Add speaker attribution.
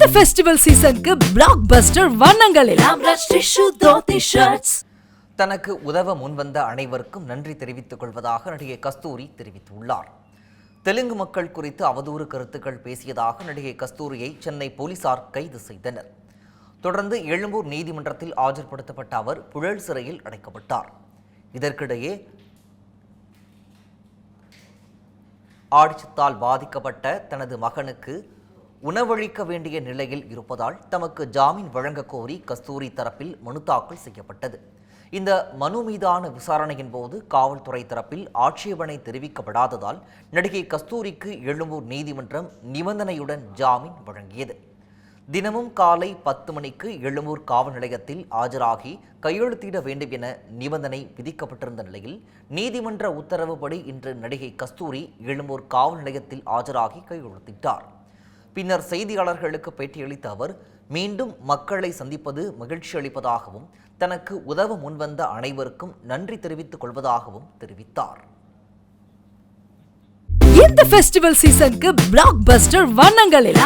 Speaker 1: இந்த ஃபெஸ்டிவல் சீசனுக்கு பிளாக் பஸ்டர் வண்ணங்களில்.
Speaker 2: தனக்கு உதவ முன்வந்த அனைவருக்கும் நன்றி தெரிவித்துக் கொள்வதாக நடிகை கஸ்தூரி தெரிவித்துள்ளார். தெலுங்கு மக்கள் குறித்து அவதூறு கருத்துக்கள் பேசியதாக நடிகை கஸ்தூரியை சென்னை போலீசார் கைது செய்தனர். தொடர்ந்து எழும்பூர் நீதிமன்றத்தில் ஆஜர்படுத்தப்பட்ட அவர் புழல் சிறையில் அடைக்கப்பட்டார். இதற்கிடையே ஆட்சித்தால் பாதிக்கப்பட்ட தனது மகனுக்கு உணவளிக்க வேண்டிய நிலையில் இருப்பதால் தமக்கு ஜாமீன் வழங்க கோரி கஸ்தூரி தரப்பில் மனு தாக்கல் செய்யப்பட்டது. இந்த மனு மீதான விசாரணையின் போது காவல்துறை தரப்பில் ஆட்சேபனை தெரிவிக்கப்படாததால் நடிகை கஸ்தூரிக்கு எழும்பூர் நீதிமன்றம் நிபந்தனையுடன் ஜாமீன் வழங்கியது. தினமும் காலை பத்து மணிக்கு எழும்பூர் காவல் நிலையத்தில் ஆஜராகி கையெழுத்திட வேண்டும் என நிபந்தனை விதிக்கப்பட்டிருந்த நிலையில் நீதிமன்ற உத்தரவுப்படி இன்று நடிகை கஸ்தூரி எழும்பூர் காவல் நிலையத்தில் ஆஜராகி கையெழுத்திட்டார். பின்னர் செய்தியாளர்களுக்கு பேட்டியளித்த அவர் மீண்டும் மக்களை சந்திப்பது மகிழ்ச்சி அளிப்பதாகவும் தனக்கு உதவ முன்வந்த அனைவருக்கும் நன்றி தெரிவித்துக் கொள்வதாகவும் தெரிவித்தார்.
Speaker 1: இந்த ஃபெஸ்டிவல் சீசனுக்கு பிளாக் பஸ்டர் வண்ணங்களில்